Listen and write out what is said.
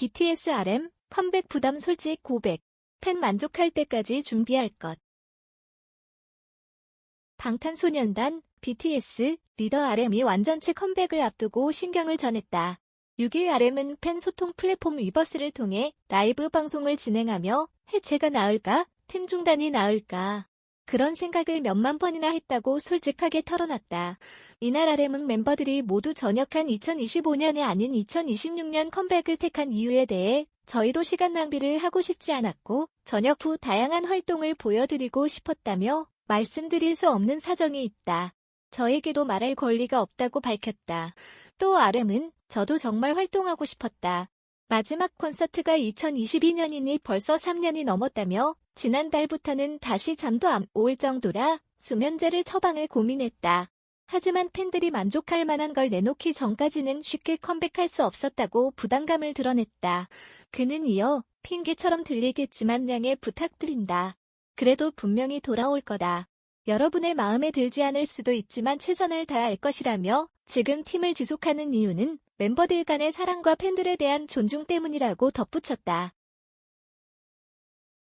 BTS RM 컴백 부담 솔직 고백. 팬 만족할 때까지 준비할 것. 방탄소년단 BTS 리더 RM이 완전체 컴백을 앞두고 신경을 전했다. 6일 RM은 팬 소통 플랫폼 위버스를 통해 라이브 방송을 진행하며 해체가 나을까, 팀 중단이 나을까. 그런 생각을 몇만 번이나 했다고 솔직하게 털어놨다. 이날 RM은 멤버들이 모두 전역한 2025년이 아닌 2026년 컴백을 택한 이유에 대해 저희도 시간 낭비를 하고 싶지 않았고 전역 후 다양한 활동을 보여드리고 싶었다며 말씀드릴 수 없는 사정이 있다. 저에게도 말할 권리가 없다고 밝혔다. 또 RM은 저도 정말 활동하고 싶었다. 마지막 콘서트가 2022년이니 벌써 3년이 넘었다며 지난달부터는 다시 잠도 안 올 정도라 수면제를 처방을 고민했다. 하지만 팬들이 만족할 만한 걸 내놓기 전까지는 쉽게 컴백할 수 없었다고 부담감을 드러냈다. 그는 이어 핑계처럼 들리겠지만 양해 부탁드린다. 그래도 분명히 돌아올 거다. 여러분의 마음에 들지 않을 수도 있지만 최선을 다할 것이라며 지금 팀을 지속하는 이유는 멤버들 간의 사랑과 팬들에 대한 존중 때문이라고 덧붙였다.